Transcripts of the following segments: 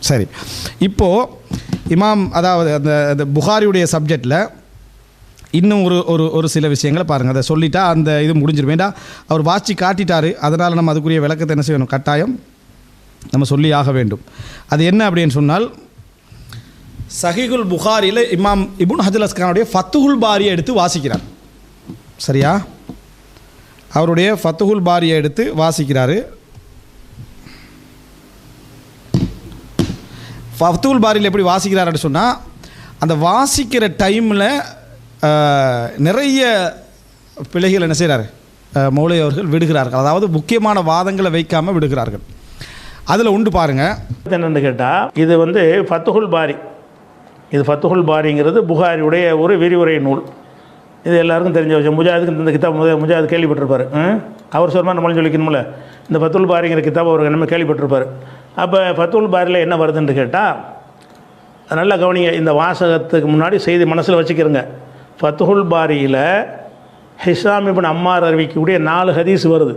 சரி. இப்போது இமாம் அதாவது அந்த அந்த புகாரியுடைய சப்ஜெக்டில் இன்னும் ஒரு ஒரு ஒரு சில விஷயங்களை பாருங்கள் அதை சொல்லிட்டா அந்த இது முடிஞ்சிடும் வேண்டாம் அவர் வாட்சி காட்டிட்டாரு. அதனால் நம்ம அதுக்குரிய விளக்கத்தை என்ன செய்யணும்? கட்டாயம் நம்ம சொல்லி ஆக வேண்டும். அது என்ன அப்படின்னு சொன்னால் சஹிகுல் புகாரியில் இமாம் இபுன் ஹஜல் அஸ்கானுடைய ஃபத்துஹுல் பாரியை எடுத்து வாசிக்கிறார். சரியா? அவருடைய ஃபத்துஹுல் பாரியை எடுத்து வாசிக்கிறாரு. ஃபத்துல் பாரியில் எப்படி வாசிக்கிறாருன்னு சொன்னால் அந்த வாசிக்கிற டைமில் நிறைய பிழைகள் என்ன செய்கிறாரு மௌலை அவர்கள் விடுகிறார்கள். அதாவது முக்கியமான வாதங்களை வைக்காமல் விடுகிறார்கள். அதில் உண்டு பாருங்கள் என்னென்னு கேட்டால் இது வந்து ஃபத்துகுல் பாரி. இது ஃபத்துகுல் பாரிங்கிறது புகாரியுடைய ஒரு விரிவுரை நூல். இது எல்லாருக்கும் தெரிஞ்ச விஷயம். முஜாதுக்கு இந்த கிதாப் முத முஜாது கேள்விப்பட்டிருப்பார். அவர் சொல்மா நம்மளும் சொல்லிக்கணும்ல. இந்த ஃபத்துல் பாரிங்கிற கிதாப் அவர் நம்ம கேள்விப்பட்டிருப்பார். அப்போ ஃபத்துல் பாரியில் என்ன வருதுன்னு கேட்டால் நல்லா கவனிங்க இந்த வாசகத்துக்கு முன்னாடி செய்தி மனசில் வச்சுக்கிறோங்க. ஃபத்துல் பாரியில் ஹிஷாம் இபின் அம்மார் அறிவிக்கக்கூடிய நாலு ஹதீஸ் வருது.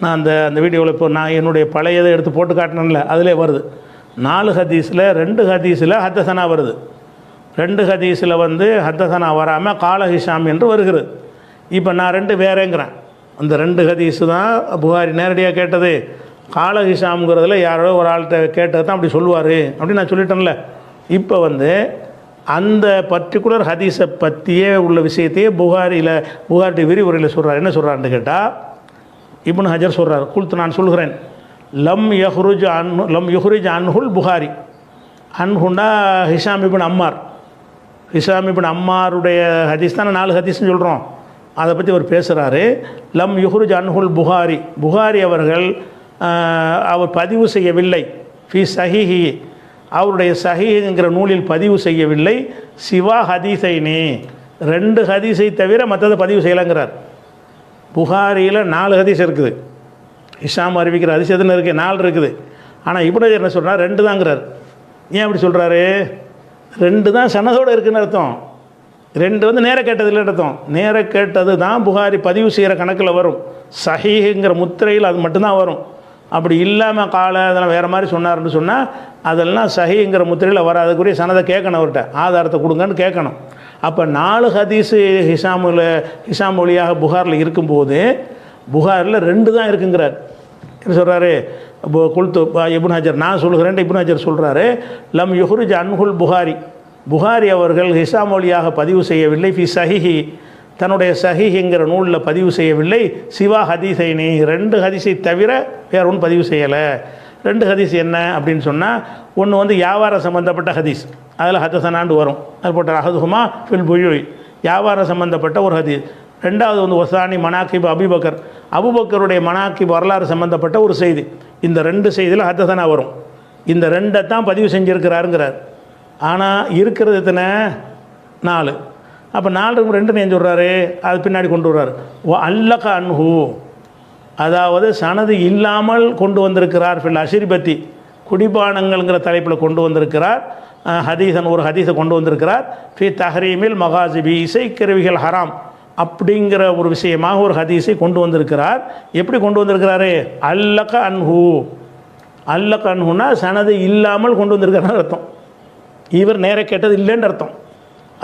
நான் அந்த அந்த வீடியோவில் இப்போ நான் என்னுடைய பழையதை எடுத்து போட்டு காட்டினேன்ல அதிலே வருது. நாலு ஹதீஸில் ரெண்டு ஹதீஸில் ஹத்தசனா வருது. ரெண்டு ஹதீஸில் வந்து ஹத்தசனா வராமல் கால ஹிஷாம் என்று வருகிறது. இப்போ நான் ரெண்டு வேறேங்கிறேன். அந்த ரெண்டு ஹதீஸு தான் புகாரி நேரடியாக கேட்டது. கால ஹிஷாம்ங்கிறதுல யாரோ ஒரு ஆள்கிட்ட கேட்டது தான் அப்படி சொல்லுவார். அப்படின்னு நான் சொல்லிட்டேன்ல. இப்போ வந்து அந்த பர்டிகுலர் ஹதீஸை பற்றியே உள்ள விஷயத்தையே புகாரியில் புகார்டி விரிவுரையில் சொல்கிறார் என்ன சொல்கிறாருன்னு கேட்டால் இப்னு ஹஜர் சொல்கிறார் குல்த்து நான் சொல்கிறேன் லம் யஹ்ருஜ் அன் லம் யுஹ்ருஜ் அன்ஹுல் Bukhari. அன்ஹுண்டா Hisham ibn Ammar. Hisham ibn அம்மாருடைய ஹதீஸ் தானே நாலு ஹதீஸ்னு சொல்கிறோம் அதை பற்றி அவர் பேசுகிறாரு லம் யுஹ்ருஜ் அன்ஹுல் புகாரி. புகாரி அவர்கள் அவர் பதிவு செய்யவில்லை. ஃபி சஹிஹி. அவருடைய சஹிஹிங்கிற நூலில் பதிவு செய்யவில்லை. சிவா ஹதீசைனி. ரெண்டு ஹதீஸை தவிர மற்றதை பதிவு செய்யலைங்கிறார். புகாரியில் நாலு ஹதீஸ் இருக்குது. இஷாம் அறிவிக்கிற ஹதீஸ் எதுன்னு இருக்குது நாலு இருக்குது. ஆனால் இப்படி என்ன சொல்கிறார் ரெண்டு தாங்கிறார். ஏன் அப்படி சொல்கிறாரு ரெண்டு தான் சனதோடு இருக்குதுன்னு அர்த்தம். ரெண்டு வந்து நேர கேட்டது இல்லை அர்த்தம். நேர கேட்டது தான் புகாரி பதிவு செய்கிற கணக்கில் வரும். சஹீஹுங்கிற முத்திரையில் அது மட்டும்தான் வரும். அப்படி இல்லாமல் காலை அதெல்லாம் வேறு மாதிரி சொன்னார்னு சொன்னால் அதெல்லாம் சஹிங்கிற முத்திரையில் வராதுக்குரிய சனதை கேட்கணும் அவர்கிட்ட. ஆதாரத்தை கொடுங்கன்னு கேட்கணும். அப்போ நாலு ஹதீஸு ஹிசாமில் ஹிசாம் வழியாக புகாரில் இருக்கும்போது புகாரில் ரெண்டு தான் இருக்குங்கிறார். என்ன சொல்கிறாரு இப்போ குல்து இபுன் ஹஜர் நான் சொல்கிறேன் இபுன் ஹஜர் சொல்கிறாரு லம் யுஹ்ருஜ் அன்ஹுல் புகாரி. புகாரி அவர்கள் ஹிசாம் வழியாக பதிவு செய்யவில்லை ஃபி சஹிஹி தன்னுடைய சஹிஹிங்கிற நூலில் பதிவு செய்யவில்லை. சிவா ஹதீசைனி ரெண்டு ஹதீஸை தவிர வேற ஒன்றும் பதிவு செய்யலை. ரெண்டு ஹதீஸ் என்ன அப்படின்னு சொன்னால் ஒன்று வந்து வியாபாரம் சம்மந்தப்பட்ட ஹதீஸ். அதில் ஹத்தசனாண்டு வரும். அது போட்ட அஹதுஹுமா ஃபில் புயுய். வியாபாரம் சம்மந்தப்பட்ட ஒரு ஹதீஸ். ரெண்டாவது வந்து ஒசானி மனாக்கிப் அபிபக்கர். அபுபக்கருடைய மனாக்கிப் வரலாறு சம்மந்தப்பட்ட ஒரு செய்தி. இந்த ரெண்டு செய்தியில் ஹத்தசனா வரும். இந்த ரெண்டை தான் பதிவு செஞ்சுருக்கிறாருங்கிறார். ஆனால் இருக்கிறது எத்தனை? நாலு. அப்போ நாலு ரெண்டு ஏன் விடுறாரு அது பின்னாடி கொண்டு வர்றாரு. ஓ அல்லக அன்ஹு. அதாவது சனது இல்லாமல் கொண்டு வந்திருக்கிறார் ஃபில் அஷிரிபத்தி. குடிபானங்கள்ங்கிற தலைப்பில் கொண்டு வந்திருக்கிறார். ஹதீசன் ஒரு ஹதீஸை கொண்டு வந்திருக்கிறார். ஃபி தஹரீமில் மகாசிபி இசைக்கருவிகள் ஹராம். அப்படிங்கிற ஒரு விஷயமாக ஒரு ஹதீஸை கொண்டு வந்திருக்கிறார். எப்படி கொண்டு வந்திருக்கிறாரு? அல்லக அன்ஹு. அல்லக அன்ஹுனா சனது இல்லாமல் கொண்டு வந்திருக்கிறார் அர்த்தம். இவர் நேர கேட்டது இல்லைன்னு அர்த்தம்.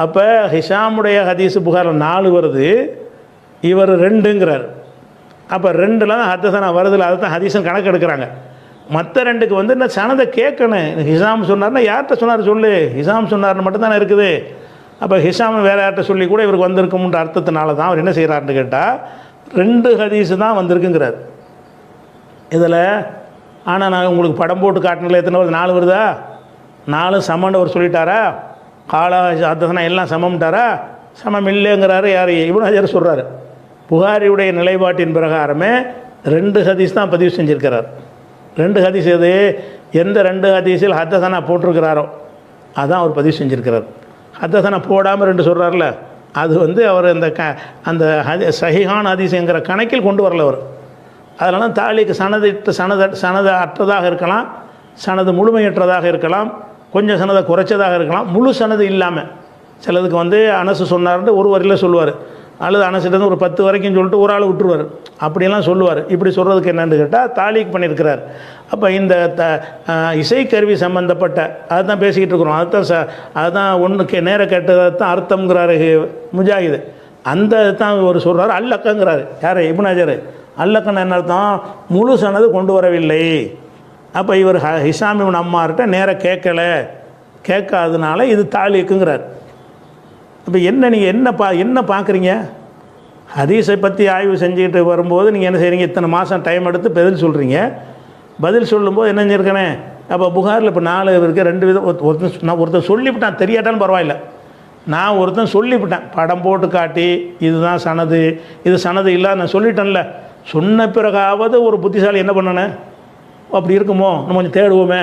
அப்போ ஹிஷாமுடைய ஹதீஸ் புகாரில் நாலு வருது. இவர் ரெண்டுங்கிறார். அப்போ ரெண்டில் தான் ஹத்தசனா வருதில்ல அதை தான் ஹதீஸன் கணக்கு எடுக்கிறாங்க மற்ற ரெண்டுக்கு வந்து இந்த சனதை கேட்கணும். ஹிசாம் சொன்னார்னா யார்கிட்ட சொன்னார் சொல்லு. ஹிசாம் சொன்னார்னு மட்டும்தானே இருக்குது. அப்போ ஹிஷாம் வேறு யார்கிட்ட சொல்லி கூட இவருக்கு வந்திருக்கும்ன்ற அர்த்தத்தினால தான் அவர் என்ன செய்கிறாருன்னு கேட்டால் ரெண்டு ஹதீஸு தான் வந்திருக்குங்கிறார். இதில் ஆனால் நான் உங்களுக்கு படம் போட்டு காட்டினதில் எத்தனை வருது நாலு வருதா? நாலு சமம்னு அவர் சொல்லிட்டாரா? காலா அத்தசனா எல்லாம் சமம்ட்டாரா? சமம் இல்லைங்கிறாரு யார்? இவனு ஹஜர் சொல்கிறாரு புகாரியுடைய நிலைப்பாட்டின் பிரகாரமே ரெண்டு ஹதீஸ் தான் பதிவு செஞ்சுருக்கிறார். ரெண்டு ஹதீஸ் எது? எந்த ரெண்டு ஹதீஸில் ஹத்தசனா போட்டிருக்கிறாரோ? அதான் அவர் பதிவு செஞ்சுருக்கிறார். ஹத்தசனா போடாமல் ரெண்டு சொல்கிறார்ல அது வந்து அவர் அந்த க அந்த ஹதி சஹிஹான் ஹதீஸுங்கிற கணக்கில் கொண்டு வரல அவர். அதனால தாலிக்கு சனது சனத சனத அற்றதாக இருக்கலாம் சனது முழுமையற்றதாக இருக்கலாம் கொஞ்சம் சனதை குறைச்சதாக இருக்கலாம். முழு சனது இல்லாமல் சிலதுக்கு வந்து அனசு சொன்னார்ன்ட்டு ஒரு வரியில் சொல்லுவார். அல்லது அனசுலேருந்து ஒரு பத்து வரைக்கும் சொல்லிட்டு ஒரு ஆள் விட்டுருவார். அப்படியெல்லாம் சொல்லுவார். இப்படி சொல்கிறதுக்கு என்னன்னு கேட்டால் தாலீக் பண்ணியிருக்கிறார். அப்போ இந்த த இசைக்கருவி சம்மந்தப்பட்ட அதுதான் பேசிக்கிட்டு இருக்கிறோம். அதுதான் ச அதுதான் ஒன்றுக்கு நேர கேட்டதை தான் அர்த்தம்ங்கிறாரு முஜாஹிது. அந்த தான் ஒரு சொல்கிறார் அல்லக்கங்கிறாரு. யார்? இபுனாஜர் அல்லக்கன் என்ன அர்த்தம்? முழு சனது கொண்டு வரவில்லை. அப்போ இவர் ஹ ஹிஷாமின் அம்மார்கிட்ட நேராக கேட்கல. கேட்காதனால இது தாலிக்குங்கிறார் இப்போ என்ன நீங்கள் என்ன பா என்ன பார்க்குறீங்க ஹதீஸை பற்றி ஆய்வு செஞ்சுக்கிட்டு வரும்போது நீங்கள் என்ன செய்கிறீங்க இத்தனை மாதம் டைம் எடுத்து பதில் சொல்கிறீங்க பதில் சொல்லும்போது என்ன செஞ்சுருக்கனே? அப்போ புகாரில் இப்போ நாலு இருக்குது ரெண்டு விதம் ஒருத்தன் நான் ஒருத்தன் சொல்லிவிட்டான் தெரியாட்டாலும் பரவாயில்ல. நான் ஒருத்தன் சொல்லிவிட்டேன். படம் போட்டு காட்டி இதுதான் சனது இது சனது இல்லை நான் சொல்லிட்டேன்ல. சொன்ன பிறகாவது ஒரு புத்திசாலி என்ன பண்ணணும் அப்படி இருக்குமோ? நம்ம கொஞ்சம் தேடுவோமே.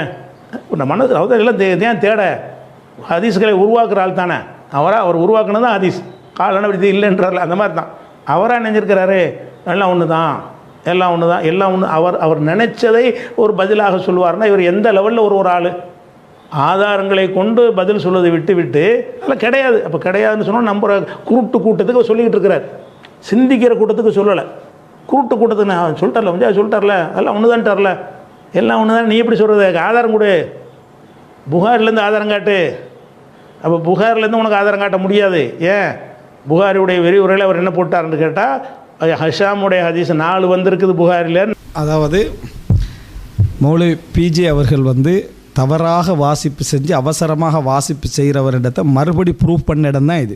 நம்ம மனது அதாவது எல்லாம் ஏன் தேட? ஹதீஸ்களை உருவாக்குற ஆள் தானே. அவராக அவர் உருவாக்குனது தான் ஹதீஸ். காலன அப்படி இல்லைன்றார்ல அந்த மாதிரி தான். அவராக நினைஞ்சிருக்கிறாரு எல்லாம் ஒன்று தான் எல்லாம் ஒன்று தான் எல்லாம் ஒன்று அவர் அவர் நினைச்சதை ஒரு பதிலாக சொல்லுவார்னா இவர் எந்த லெவலில் ஒரு ஒரு ஆள்? ஆதாரங்களை கொண்டு பதில் சொல்வதை விட்டு விட்டு அதெல்லாம் கிடையாது. அப்போ கிடையாதுன்னு சொன்னால் நம்புற குருட்டு கூட்டத்துக்கு சொல்லிக்கிட்டு இருக்கிறார். சிந்திக்கிற கூட்டத்துக்கு சொல்லலை. குருட்டு கூட்டத்துக்கு நான் சொல்லிட்டார்ல கொஞ்சம் சொல்லிட்டார்ல அதெல்லாம் ஒன்று தான்ட்டார்ல எல்லாம் ஒன்று தான் நீ எப்படி சொல்கிறது ஆதாரம் கொடு. புகார்லேருந்து ஆதாரம் காட்டு. அப்போ புகார்லேருந்து உனக்கு ஆதாரம் காட்ட முடியாது. ஏன்? புகாரியுடைய விரிவுரையில் அவர் என்ன போட்டார்னு கேட்டால் ஹஷாமுடைய ஹதீஸ் நாலு வந்திருக்குது புகாரில். அதாவது மௌலி பிஜே அவர்கள் வந்து தவறாக வாசிப்பு செஞ்சு அவசரமாக வாசிப்பு செய்கிறவரிடத்தை மறுபடி ப்ரூவ் பண்ண இடம் தான் இது.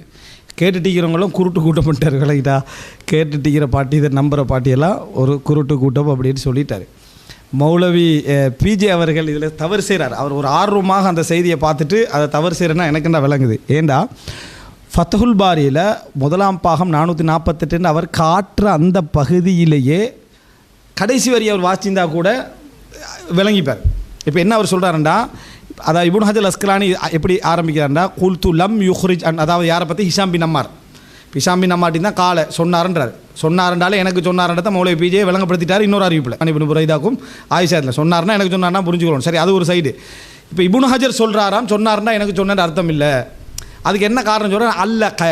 கேட்டுட்டிக்கிறவங்களும் குருட்டு கூட்டம் பண்ணிட்டார் விலகிட்டா கேட்டுட்டிக்கிற பாட்டி இதை நம்புகிற பாட்டியெல்லாம் ஒரு குருட்டு கூட்டம் அப்படின்னு சொல்லிட்டாரு. மௌலவி பிஜே அவர்கள் இதில் தவறு செய்கிறார் அவர் ஒரு ஆர்வமாக அந்த செய்தியை பார்த்துட்டு அதை தவறு செய்கிறேன்னா எனக்கு என்ன விளங்குது? ஏண்டா? ஃபத்தஹுல் பாரியில் முதலாம் பாகம் நானூற்றி நாற்பத்தெட்டுன்னு அவர் காட்டுற அந்த பகுதியிலேயே கடைசி வரி அவர் வாசிந்தா கூட விளங்கிப்பார். இப்போ என்ன அவர் சொல்கிறாருண்டா அதாவது இபுன் ஹஜல் அஸ்கலானி எப்படி ஆரம்பிக்கிறாருண்டா? குல்து லம் யுஹ்ரிஜ் அன் அதாவது யாரை பற்றி ஹிஷாம் பின் அம்மார். பிசாம்பி பின் தான் காலை சொன்னார்ன்றார். சொன்னாருண்டாலே எனக்கு சொன்னார்ன்றத மௌலை பிஜே விளங்கப்படுத்திட்டார் இன்னொரு அறிவிப்பில். அனிபின் புரைதாக்கும் ஆயிஷாத்தில் சொன்னார்னா எனக்கு சொன்னார்னா புரிஞ்சுக்கிறோம் சரி அது ஒரு சைடு இப்போ இபுன் ஹஜர் சொல்கிறாராம் சொன்னார்னா எனக்கு சொன்னது அர்த்தம் இல்லை. அதுக்கு என்ன காரணம் சொல்கிறேன் அல்ல க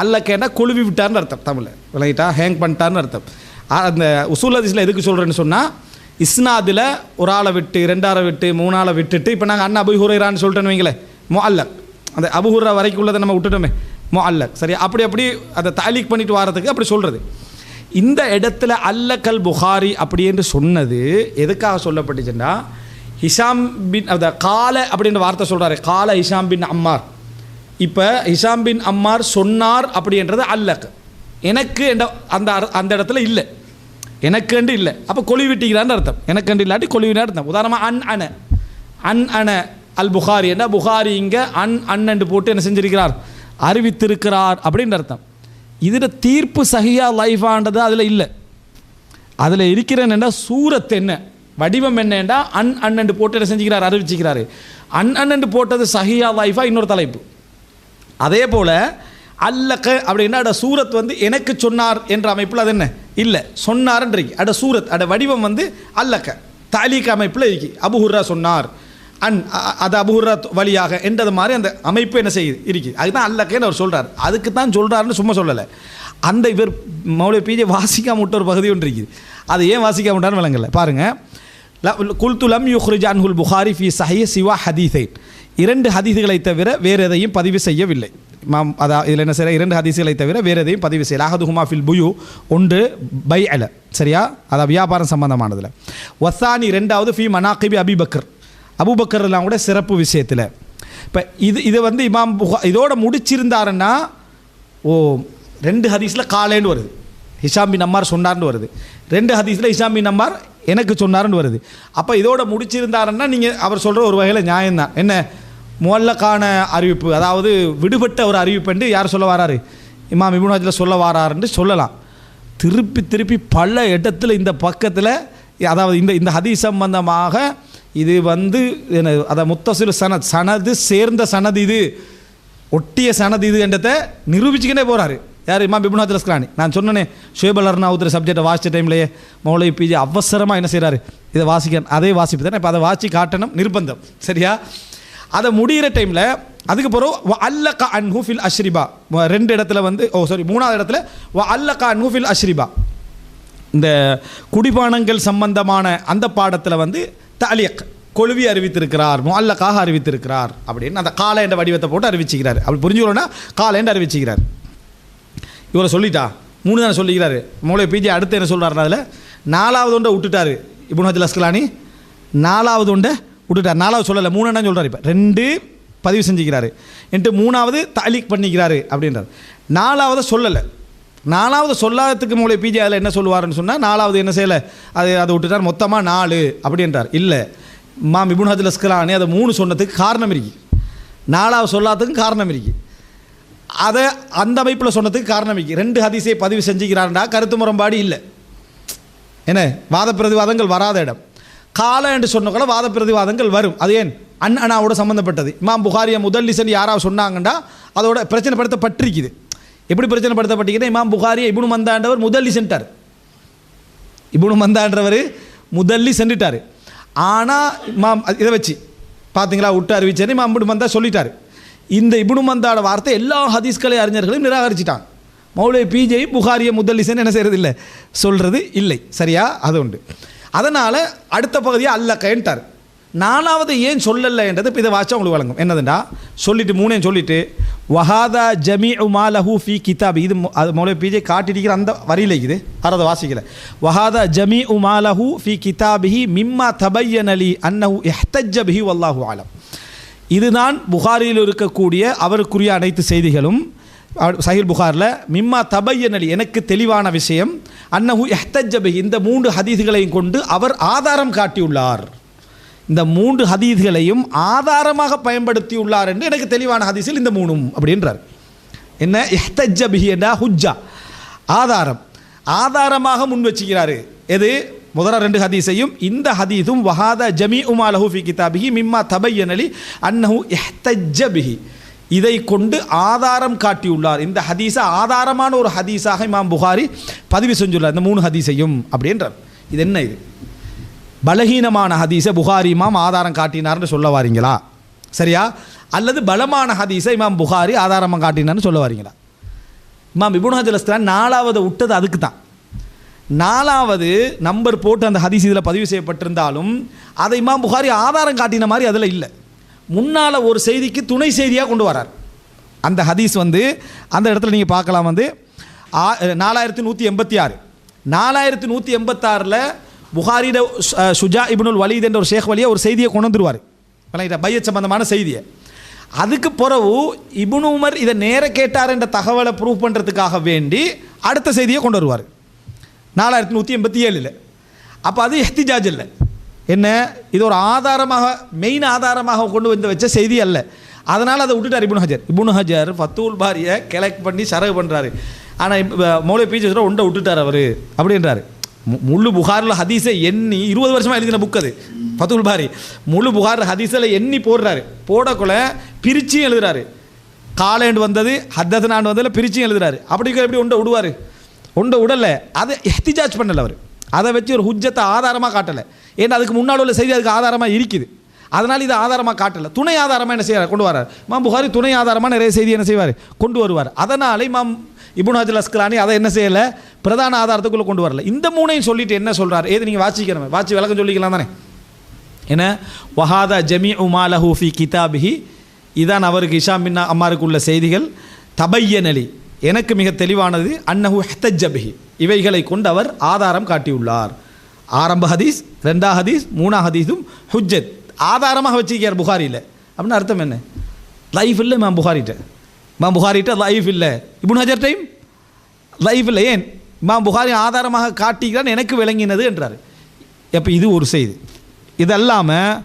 அல்ல கேட்டா கொழுவி விட்டார்னு அர்த்தம் தமிழில். விளங்கிட்டா? ஹேங் பண்ணிட்டார்னு அர்த்தம். அந்த உசூல் ஹதீஸில் எதுக்கு சொல்கிறேன்னு சொன்னால் இஸ்னாதில் ஒரு ஆளை விட்டு ரெண்டாரை விட்டு மூணாளை விட்டுட்டு இப்போ நாங்கள் அண்ணா அபுஹுரைரான்னு சொல்லிட்டேன்னு வைங்களேன். மோ அல்ல அந்த அபுஹுரா வரைக்கும் உள்ளதை நம்ம விட்டுட்டோமே. அல்லக் சரி அப்படி அப்படி அதை தாலீக் பண்ணிட்டு வரதுக்கு அப்படி சொல்கிறது இந்த இடத்துல அல்லக்கல் புகாரி அப்படி என்று சொன்னது எதுக்காக சொல்லப்பட்டுச்சுன்னா ஹிஷாம் பின் அந்த கால அப்படின்ற வார்த்தை சொல்கிறாரு கால ஹிஷாம் பின் அம்மார். இப்போ ஹிஷாம் பின் அம்மார் சொன்னார் அப்படின்றது அல்லக். எனக்கு என்ற அந்த அந்த இடத்துல இல்லை. எனக்குண்டு இல்லை. அப்போ கொழுவிட்டிக்கிறான்னு அர்த்தம். எனக்குண்டு இல்லாட்டி கொழுவினா அர்த்தம். உதாரணமாக அன் அன. அன் அன அல் புகாரி. என்ன புகாரி இங்கே அன் அண்ணண்டு போட்டு என்ன செஞ்சிருக்கிறார்? அறிவித்திருக்கிறார் அப்படின்னு அர்த்தம். இதில் தீர்ப்பு சகியா லைஃபான்றது அதில் இல்லை. அதில் இருக்கிறேன்னா சூரத் என்ன? வடிவம் என்னண்டா? அன் அண்ணண்டு போட்டு என்ன செஞ்சுக்கிறார்? அறிவிச்சுக்கிறாரு. அன் அண்ணன் போட்டது சஹியா லைஃபா? இன்னொரு தலைப்பு. அதே போல் அல்லக்க அப்படின்னா அட சூரத் வந்து எனக்கு சொன்னார் என்ற அமைப்பில் அது என்ன? இல்லை. சொன்னார்ன்றிருக்கு அட சூரத் அட வடிவம் வந்து அல்லக்க தாலீக் அமைப்பில் இருக்கு அபுஹுர்ரா சொன்னார். அன் அது அபுஹுர்ரா வழியாக என்றது மாதிரி அந்த அமைப்பு என்ன செய்யுது? இருக்குது அதுதான் அல்லக்கேன்னு அவர் சொல்கிறார் அதுக்கு தான் சொல்கிறாருன்னு சும்மா சொல்லலை. அந்த இவர் மௌலிய பிஜே வாசிக்காம விட்ட ஒரு பகுதி ஒன்று இருக்குது. அது ஏன் வாசிக்காம விட்டான்னு விளங்கலை. பாருங்கள் குல்து லம் யுஹ்ரிஜ் அன்ஹுல் புகாரி ஃபி சஹிய சிவா ஹதீஸைன் இரண்டு ஹதீசுகளை தவிர வேறு எதையும் பதிவு செய்யவில்லை. மாம் அதான் இதில் என்ன செய்ய இரண்டு ஹதீசுகளை தவிர வேறு எதையும் பதிவு செய்யலை. அஹது ஹுமா ஃபில் புயு ஒன்று பை அல சரியா? அதான் வியாபாரம் சம்பந்தமானதில். வசானி ரெண்டாவது ஃபி மனாக்கிபி அபிபக்கர் அபுபக்கர் எல்லாம் கூட சிறப்பு விஷயத்தில். இப்போ இது இதை வந்து இமாம் புகா இதோட முடிச்சிருந்தாருன்னா ஓ ரெண்டு ஹதீஸில் காலேன்னு வருது. ஹிஷாம்பி நம்மார் சொன்னார்னு வருது. ரெண்டு ஹதீஸில் ஹிஷாம்பி நம்மார் எனக்கு சொன்னார்னு வருது. அப்போ இதோட முடிச்சிருந்தாருன்னா நீங்கள் அவர் சொல்கிற ஒரு வகையில் நியாயம்தான். என்ன? முல்லக்கான அறிவிப்பு அதாவது விடுபட்ட ஒரு அறிவிப்புன்னு யார் சொல்ல வராரு? இமாம் இபுனாஜில் சொல்ல வராருன்னு சொல்லலாம். திருப்பி திருப்பி பல இடத்துல இந்த பக்கத்தில் அதாவது இந்த இந்த ஹதீஸ் சம்பந்தமாக இது வந்து என்ன அதை முத்தசில் சனத் சனது சேர்ந்த சனது இது. ஒட்டிய சனது இது என்றதை நிரூபிச்சுக்கினே போகிறாரு யார்? இமாம் பிபுனாத் அஸ்கலானி நான் சொன்னனே ஷுயப் அல் அர்னாவுத்திர சப்ஜெக்டை வாசித்த டைம்லேயே மௌலவி பிஜி அவசரமாக என்ன செய்கிறாரு இதை வாசிக்க அதே வாசிப்பு தானே இப்போ அதை வாசி காட்டணும் நிர்பந்தம். சரியா? அதை முடிகிற டைமில் அதுக்கு பிறகு வ அல்லக அன்ஹு ஃபில் அஷ்ரிபா. ரெண்டு இடத்துல வந்து ஓ சாரி மூணாவது இடத்துல வ அல்லக அன் ஃபில் அஷ்ரிபா. இந்த குடிபானங்கள் சம்பந்தமான அந்த பாடத்தில் வந்து தலிக் கொழுவி அறிவித்திருக்கிறார் முல்லக்காக அறிவித்திருக்கிறார் அப்படின்னு அந்த கால என்ற வடிவத்தை போட்டு அறிவிச்சுக்கிறார். அப்படி புரிஞ்சுக்கணும்னா கால என்று அறிவிச்சுக்கிறார். இவரை சொல்லிட்டா? மூணு தானே சொல்லிக்கிறாரு. மூளை பிஜி அடுத்து என்ன சொல்கிறார் அதில் நாலாவது ஒன்றை விட்டுட்டாரு இப்னு ஹஜில் அஸ்கலானி. நாலாவது ஒன்றை விட்டுட்டார். நாலாவது சொல்லலை மூணு என்ன சொல்கிறார் இப்போ? ரெண்டு பதிவு செஞ்சுக்கிறாரு. என்ட்டு மூணாவது தாலிக் பண்ணிக்கிறாரு அப்படின்றார். நாலாவது சொல்லலை. நாலாவது சொல்லாததுக்கு மூளை பிஜி அதில் என்ன சொல்லுவாருன்னு சொன்னால் நாலாவது என்ன செய்யலை? அது அதை விட்டுட்டார் மொத்தமாக நாலு அப்படின்றார். இல்லை. மாம் இபுன் ஹஜல் அதை மூணு சொன்னதுக்கு காரணம் இருக்கு. நாலாவது சொல்லாததுக்கும் காரணம் இருக்கு. அதை அந்த அமைப்பில் சொன்னதுக்கு காரணம் இருக்கு. ரெண்டு ஹதீஸை பதிவு செஞ்சுக்கிறான்டா கருத்து முரம்பாடு இல்லை. என்ன? வாத பிரதிவாதங்கள் வராத இடம். கால என்று சொன்னக்குள்ள வாத பிரதிவாதங்கள் வரும். அது ஏன்? அண்ணனாவோட சம்மந்தப்பட்டது இமாம் முதல் முதல்லிசன் யாராவது சொன்னாங்கன்னா அதோட பிரச்சனைப்படுத்தப்பட்டிருக்குது. எப்படி பிரச்சனைப்படுத்தப்பட்டிருக்குது இமாம் புகாரி இபுனு மந்தாண்டவர் முதலி சென்றார். இபுனு மந்தான்றவர் முதல்லி சென்றுட்டார். ஆனால் இமாம் இதை வச்சு பார்த்தீங்களா விட்டு அறிவிச்சேன்னு இமாம் இபுனு மந்தா சொல்லிட்டார். இந்த இபுனு மந்தாட வார்த்தை எல்லா ஹதீஸ்கலை அறிஞர்களையும் நிராகரிச்சிட்டாங்க. மௌலை பிஜே புகாரியை முதல்லிசன் என்ன செய்கிறது இல்லை? சொல்கிறது இல்லை. சரியா? அது உண்டு. அதனால் அடுத்த பகுதியை அல்ல கைன்ட்டார் நாலாவது ஏன் சொல்லலை என்றது இப்போ இதை வாச்சா உங்களுக்கு வழங்கும் என்னதுண்டா? சொல்லிட்டு மூணையும் சொல்லிட்டு வஹாதா ஜமி உமா லஹூ ஃபி கிதாப். இது மொ- அது மௌலை பிஜே காட்டிடிக்கிற அந்த வரியில இது. அதை வாசிக்கல. வஹாதா ஜமி உமா லஹூ ஃபி கிதாபிஹி மிம்மா தபையன் அலி அன்னஹு இஹ்தஜ்ஜ பிஹி வல்லாஹு ஆலம் இதுதான் புகாரியில் இருக்கக்கூடிய அவருக்குரிய அனைத்து செய்திகளும். சஹில் புகாரில் மிம்மா தபையன் அலி எனக்கு தெளிவான விஷயம் அன்னஹு எஹ்தஜபி இந்த மூன்று ஹதீதுகளையும் கொண்டு அவர் ஆதாரம் காட்டியுள்ளார். இந்த மூன்று ஹதீஸ்களையும் ஆதாரமாக பயன்படுத்தியுள்ளார் என்று எனக்கு தெளிவான ஹதீஸில் இந்த மூணும் அப்படின்றார். என்ன? எஹ்தஜபிஹி என்றா ஹுஜ்ஜா. ஆதாரம். ஆதாரமாக முன் வச்சுக்கிறாரு. எது? முதல ரெண்டு ஹதீஸையும். இந்த ஹதீஸும் வஹாத ஜமி உமா ஃபி கிதாபிஹி மிம்மா தபையனலி அன்னஹு எஹ்தஜபிஹி இதை கொண்டு ஆதாரம் காட்டியுள்ளார். இந்த ஹதீஸை ஆதாரமான ஒரு ஹதீஸாக இமாம் புகாரி பதிவு செஞ்சுள்ளார். இந்த மூணு ஹதீஸையும் அப்படின்றார். இது என்ன இது? பலகீனமான ஹதீஸை புகாரி இமாம் ஆதாரம் காட்டினார்னு சொல்ல வாரீங்களா? சரியா? அல்லது பலமான ஹதீஸை இமாம் புகாரி ஆதாரமாக காட்டினார்னு சொல்ல வாரீங்களா? இமாம் இபுன் ஹஜல் நாலாவது விட்டது அதுக்கு தான் நாலாவது நம்பர் போட்டு அந்த ஹதீஸ் இதில் பதிவு செய்யப்பட்டிருந்தாலும் அதை இமாம் புகாரி ஆதாரம் காட்டின மாதிரி அதில் இல்லை. முன்னால் ஒரு செய்திக்கு துணை செய்தியாக கொண்டு வரார். அந்த ஹதீஸ் வந்து அந்த இடத்துல நீங்கள் பார்க்கலாம் வந்து ஆ- நாலாயிரத்தி நூற்றி எண்பத்தி ஆறு. நாலாயிரத்தி நூற்றி எண்பத்தாறில் புகாரிட சு- சுஜா இப்னுல் வலீத் என்ற ஒரு ஷேக் வழியாக ஒரு செய்தியை கொண்டு வந்துருவார். பையத் சம்பந்தமான செய்தியை. அதுக்கு பிறகு இப்னு உமர் இதை நேர கேட்டார் என்ற தகவலை ப்ரூவ் பண்ணுறதுக்காக வேண்டி அடுத்த செய்தியை கொண்டு வருவார். நாலாயிரத்தி நூற்றி எண்பத்தி ஏழில். அப்போ அது எஹ்திஜாஜ் இல்லை. என்ன? இது ஒரு ஆதாரமாக மெயின் ஆதாரமாக கொண்டு வந்து வச்ச செய்தி அல்ல. அதனால் அதை விட்டுட்டார் இபுன் ஹஜர். இபுன் ஹஜர் ஃபத்தூல் பாரியை கலெக்ட் பண்ணி சரகு பண்ணுறாரு ஆனால் மௌலை பீச்சு சொல்ற உண்டை விட்டுட்டார் அவர் அப்படின்றாரு. முழு புகாரில் ஹதீஸை எண்ணி இருபது வருஷமாக எழுதின புக் அது ஃபத்துல் பாரி. முழு புகாரில் ஹதீஸில் எண்ணி போடுறாரு. போடக்குள்ள பிரிச்சும் எழுதுறாரு. காலேண்டு வந்தது ஹத்தனாண்டு வந்ததில் பிரிச்சும் எழுதுறாரு. அப்படி எப்படி உண்டை விடுவார் உண்டை விடலை அதை எஹ்திஜாஜ் பண்ணலை அவர். அதை வச்சு ஒரு ஹுஜ்ஜத்தை ஆதாரமாக காட்டலை. ஏன்னா அதுக்கு முன்னாடி உள்ள செய்தி அதுக்கு ஆதாரமாக இருக்குது. அதனால் இது ஆதாரமாக காட்டலை. துணை ஆதாரமாக என்ன செய்வார் கொண்டு வரார் மாம் புகாரி துணை ஆதாரமாக நிறைய செய்தி என்ன செய்வார்? கொண்டு வருவார். அதனால் மாம் இபுன் ஹஜல் அஸ்கலானி அதை என்ன செய்யலை? பிரதான ஆதாரத்துக்குள்ளே கொண்டு வரல. இந்த மூணையும் சொல்லிட்டு என்ன சொல்கிறார் ஏது நீங்கள் வாசிக்கணும் வாசி விளக்கம் சொல்லிக்கலாம் தானே? என்ன? வஹாதா ஜமி உமா லஹூஃபி கிதாபிஹி. இதான் அவருக்கு இஷாம் பின் அம்மாருக்கு உள்ள செய்திகள். தபையனலி. எனக்கு மிக தெளிவானது அன்னஹு ஹெத்தஜபிஹி இவைகளை கொண்டு அவர் ஆதாரம் காட்டியுள்ளார். ஆரம்ப ஹதீஸ் ரெண்டா ஹதீஸ் மூணா ஹதீஸும் ஹுஜத் ஆதாரமாக வச்சிருக்கார் புகாரியில். அப்படின்னு அர்த்தம் என்ன? லைஃப் இல்லை மேம் புகாரிட்ட. இமாம் புகாரிட்ட லைஃப் இல்லை. இப்னு ஹஜர் டைம் லைஃப் இல்லை. ஏன்? இமாம் புகாரி ஆதாரமாக காட்டுகிறான் எனக்கு விளங்கினது என்றார். அப்போ இது ஒரு செய்தி. இது அல்லாமல்